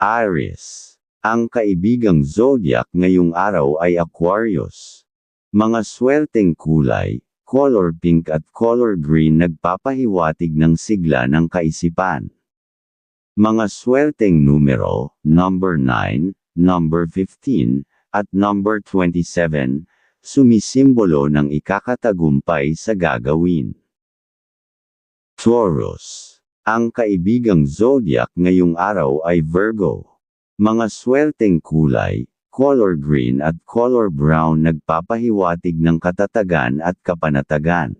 Aries. Ang kaibigang zodiac ngayong araw ay Aquarius. Mga swerteng kulay, color pink at color green nagpapahiwatig ng sigla ng kaisipan. Mga swerteng numero, number 9, number 15, at number 27, sumisimbolo ng ikakatagumpay sa gagawin. Taurus. Ang kaibigang zodiac ngayong araw ay Virgo. Mga swerteng kulay, color green at color brown nagpapahiwatig ng katatagan at kapanatagan.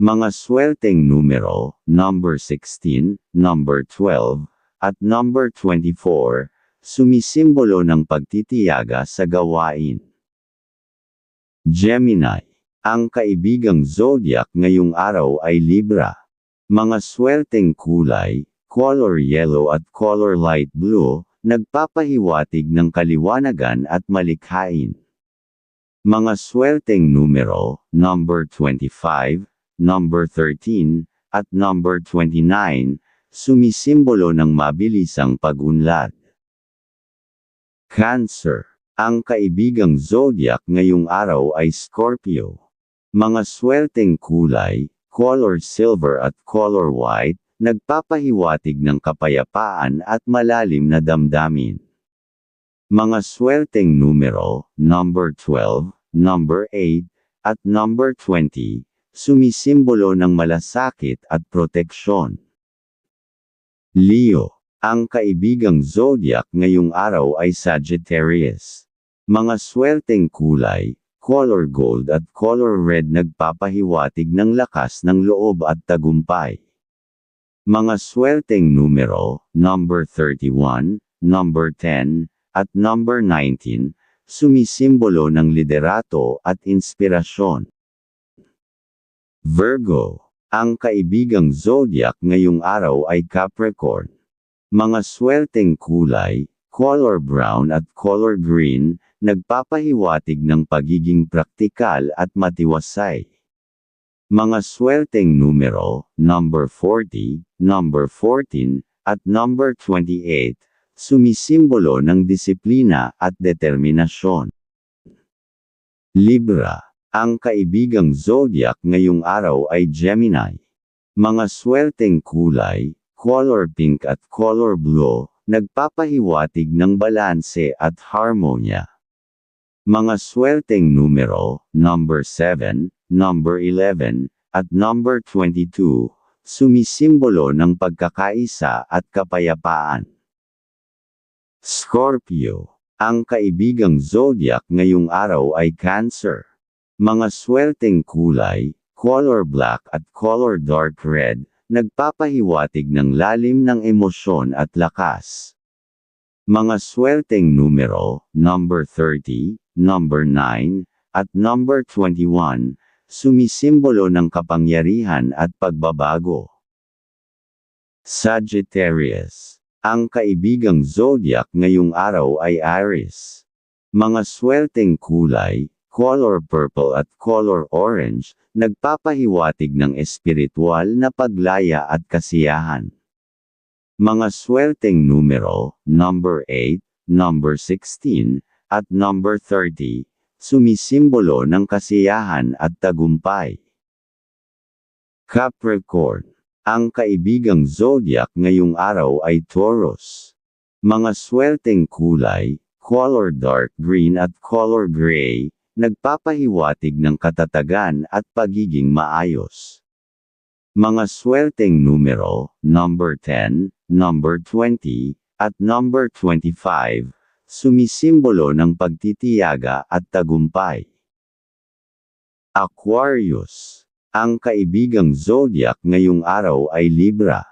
Mga swerteng numero, number 16, number 12, at number 24, sumisimbolo ng pagtitiyaga sa gawain. Gemini. Ang kaibigang zodiac ngayong araw ay Libra. Mga swerteng kulay, color yellow at color light blue, nagpapahiwatig ng kaliwanagan at malikhain. Mga swerteng numero, number 25, number 13, at number 29, sumisimbolo ng mabilisang pag-unlad. Cancer. Ang kaibigang zodiac ngayong araw ay Scorpio. Mga swerteng kulay, color silver at color white, nagpapahiwatig ng kapayapaan at malalim na damdamin. Mga swerteng numero, number 12, number 8, at number 20, sumisimbolo ng malasakit at proteksyon. Leo, ang kaibigang zodiac ngayong araw ay Sagittarius. Mga swerteng kulay, color gold at color red nagpapahiwatig ng lakas ng loob at tagumpay. Mga swerteng numero, number 31, number 10, at number 19, sumisimbolo ng liderato at inspirasyon. Virgo. Ang kaibigang zodiac ngayong araw ay Capricorn. Mga swerteng kulay, color brown at color green, nagpapahiwatig ng pagiging praktikal at matiwasay. Mga swerteng numero, number 40, number 14, at number 28, sumisimbolo ng disiplina at determinasyon. Libra. Ang kaibigang zodiac ngayong araw ay Gemini. Mga swerteng kulay, color pink at color blue, nagpapahiwatig ng balanse at harmonya. Mga swerteng numero, number 7, number 11, at number 22, sumisimbolo ng pagkakaisa at kapayapaan. Scorpio. Ang kaibigang zodiac ngayong araw ay Cancer. Mga swerteng kulay, color black at color dark red, nagpapahiwatig ng lalim ng emosyon at lakas. Mga swerteng numero, number 30, number 9, at number 21, sumisimbolo ng kapangyarihan at pagbabago. Sagittarius. Ang kaibigang zodiac ngayong araw ay Aries. Mga swerteng kulay, color purple at color orange, nagpapahiwatig ng espiritual na paglaya at kasiyahan. Mga swerteng numero, number 8, number 16, at number 30, sumisimbolo ng kasiyahan at tagumpay. Capricorn. Ang kaibigang zodiac ngayong araw ay Taurus. Mga swerteng kulay, color dark green at color gray, nagpapahiwatig ng katatagan at pagiging maayos. Mga swerteng numero, number 10, number 20, at number 25, sumisimbolo ng pagtitiyaga at tagumpay. Aquarius. Ang kaibigang zodiac ngayong araw ay Libra.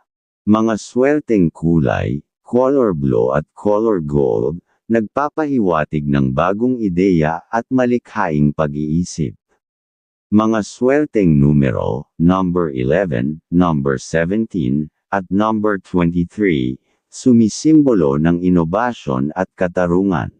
Mga swerteng kulay, color blue at color gold, nagpapahiwatig ng bagong ideya at malikhaing pag-iisip. Mga swerteng numero, number 11, number 17, at number 23, sumisimbolo ng inobasyon at katarungan.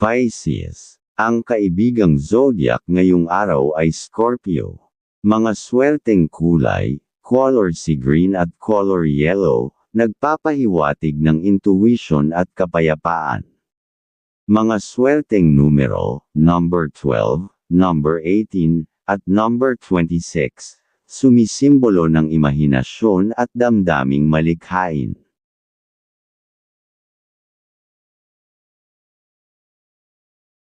Pisces. Ang kaibigang zodiac ngayong araw ay Scorpio. Mga swerteng kulay, color sea green at color yellow, nagpapahiwatig ng intuition at kapayapaan. Mga swerteng numero, number 12, number 18, at number 26, sumisimbolo ng imahinasyon at damdaming malikhain.